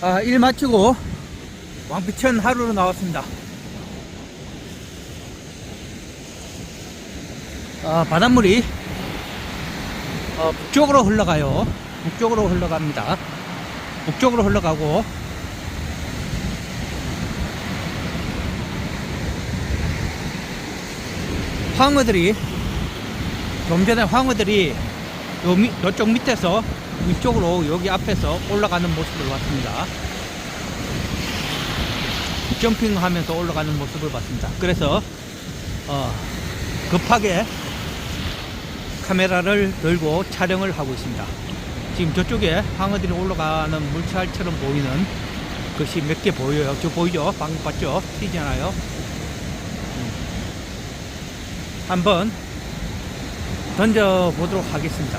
아, 일 마치고 왕비천 하루로 나왔습니다. 아, 바닷물이 어, 북쪽으로 흘러가요. 북쪽으로 흘러갑니다. 북쪽으로 흘러가고 황어들이 좀 전에 황어들이 요 밑, 요쪽 밑에서 위쪽으로 여기 앞에서 올라가는 모습을 봤습니다. 점핑하면서 올라가는 모습을 봤습니다. 그래서 어, 급하게 카메라를 들고 촬영을 하고 있습니다. 지금 저쪽에 황어들이 올라가는 물살처럼 보이는 것이 몇 개 보여요. 저 보이죠? 방금 봤죠? 튀잖아요. 음. 한번 던져 보도록 하겠습니다.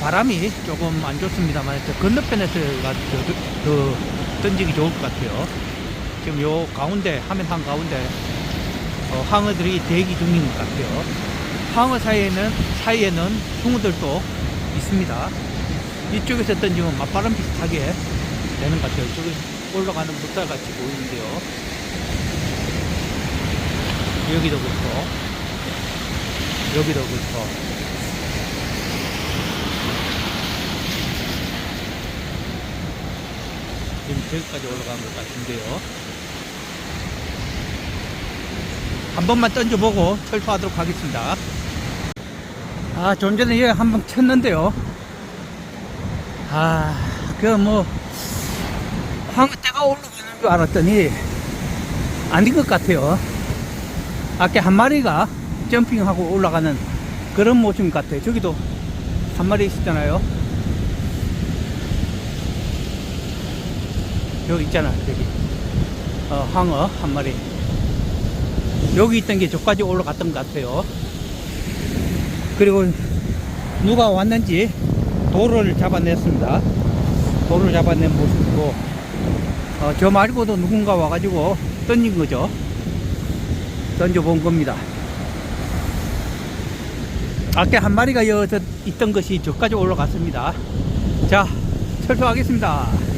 바람이 조금 안 좋습니다만 저 건너편에서 가- 더, 더 던지기 좋을 것 같아요. 지금 요 가운데 화면 한 가운데 어, 황어들이 대기 중인 것 같아요. 황어 사이에는 사이에는 숭어들도 있습니다. 이쪽에서 던지면 맞바람 비슷하게 되는 것 같아요. 저기 올라가는 물살 같이 보이는데요. 여기도 그렇고 여기도 그렇고 지금 저기까지 올라간 것 같은데요. 한 번만 던져보고 철수하도록 하겠습니다. 아, 좀 전에 얘 한 번 쳤는데요. 아, 그 뭐, 황어떼가 올라가는 줄 알았더니 아닌 것 같아요. 아까 한 마리가 점핑하고 올라가는 그런 모습 같아요. 저기도 한 마리 있었잖아요. 여기 있잖아, 여기. 어, 황어 한 마리. 여기 있던 게 저까지 올라갔던 것 같아요. 그리고 누가 왔는지 도를 잡아냈습니다. 도를 잡아낸 모습이고, 어, 저 말고도 누군가 와가지고 던진 거죠. 던져 본 겁니다. 아까 한 마리가 여기 있던 것이 저까지 올라갔습니다. 자, 철수하겠습니다.